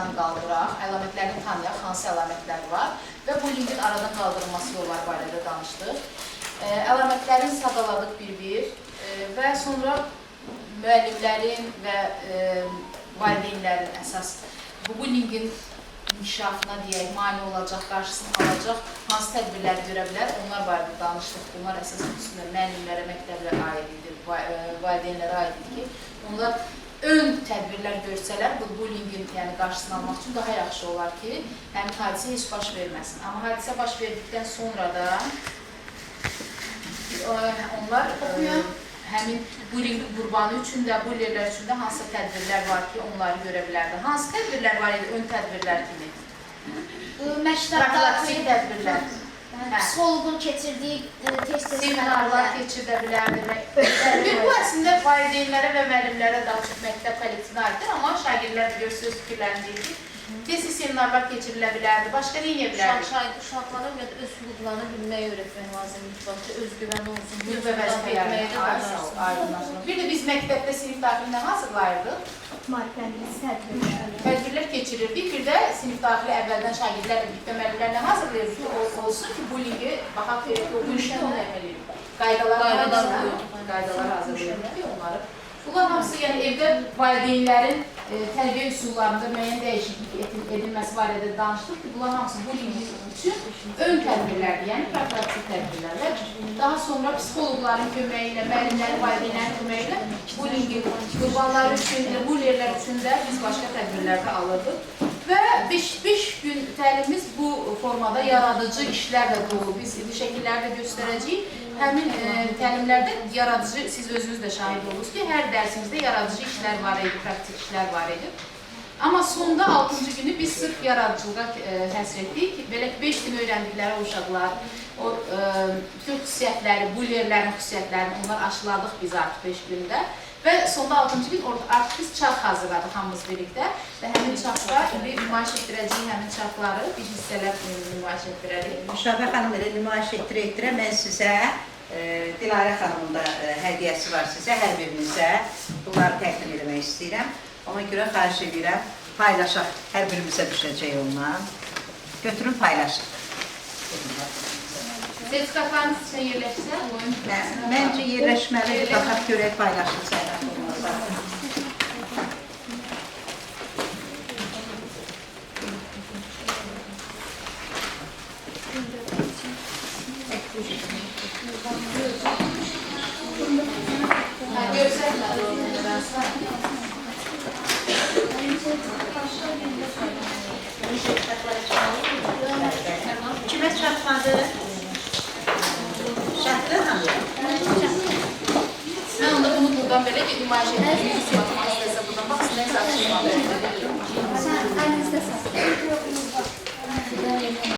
aradan qaldıraq, əlamətlərini tanıyaq, hansı əlamətlər var və bu linkin aradan qaldırılması yolları barədə danışdıq. Ə, Əlamətlərini sadaladıq bir-bir ə, və sonra müəllimlərin və ə, valideynlərin əsas bu bullyingin inkişafına deyək, mane olacaq, qarşısını alacaq hansı tədbirlər görə bilər, onlar barədə danışdıq. Bunlar əsas xüsusilə müəllimlərə, məktəblərə aid idi, ə, valideynlərə aid idi ki, onlar ön tədbirlər görsələr bu bullyingin yəni qarşısını almaq üçün daha yaxşı olar ki, həmin hadisə heç baş verməsin. Amma hadisə baş verdikdən sonra da ə, onlar ə, həmin bullying qurbanı üçün də, bullierlər üçün də hansı tədbirlər var ki, onları görə bilərdi. Hansı tədbirlər var idi, ön tədbirlər kimi? Profilaktik tədbirlər. Hə. psixoloqun keçirdiyi test Seminarlar bilərdi. Bir bu əslində valideynlərə və müəllimlərə daha çox məktəb kollektivinə aiddir, amma şagirdlər bilirsiniz fikirlərini deyir ki, tez seminarlar keçirilə bilərdi. Başqa nə edə Uşaq, bilərdi? şahid uşaqlara ümumiyyətlə öz hüquqlarını bilməyi öyrətmək lazımdır. Başda özgüvəni olsun. Hüquq və vəzifələrini. Bir də biz məktəbdə sinif daxilindən hazırlayırdıq. Tədbirlər keçirirdik. Bir də sinif daxili əvvəldən şagirdlərlə birlikdə müəllimlərlə hazırlayırıq ki, o olsun ki, bullyingi baxaq ki, o bullyingi onu eləyirik. Qaydalar qoyuyor. qaydalar hazırlayırıq ki, onları. Bunlar hamısı yəni evdə valideynlərin e, tərbiyə üsullarında müəyyən dəyişiklik edil- edilməsi barədə danışdıq ki, bunlar hamısı bullying üçün ön tədbirlərdir, yəni profilaktik tədbirlər və daha sonra psixoloqların köməyi ilə, müəllimlərin, valideynlərin köməyi ilə bullyingi qurbanları üçün, bullierlər üçün də biz başqa tədbirlər də alırdıq. Və 5 gün təlimimiz bu formada yaradıcı işlərlə dolu. Biz bu şəkilləri də göstərəcəyik. Həmin e, təlimlərdə yaradıcı, siz özünüz də şahid olursunuz ki, hər dərsimizdə yaradıcı işlər var idi, praktik işlər var idi. Amma sonda 6-cı günü biz sırf yaradıcılığa e, həsr etdik ki, belə 5 gün öyrəndikləri o uşaqlar, o e, bütün xüsusiyyətləri, bullierlərin xüsusiyyətlərini onlar aşıladıq biz artıq 5 gündə. Və sonda 6-cı gün orada artıq biz çarx hazırladıq hamımız birlikdə və həmin çarxda indi nümayiş etdirəcəyik həmin çarxları bir hissələr nümayiş etdirərik. Müşabə xanım elə nümayiş etdirə-etdirə mən sizə e, Dilarə xanımın da e, hədiyyəsi var sizə, hər birinizə bunları təqdim etmək istəyirəm. Ona görə xahiş edirəm, paylaşaq, hər birimizə düşəcək ondan. Götürün paylaşın. Sertifikatlarınız sizə yerləşsə, Məncə yerləşməlidir, baxaq görək olmazsa. Ha, belə bir. Baxmaq istəsə buradan baxsın, nə satışmalı. Sən əlinizdə saxlayın.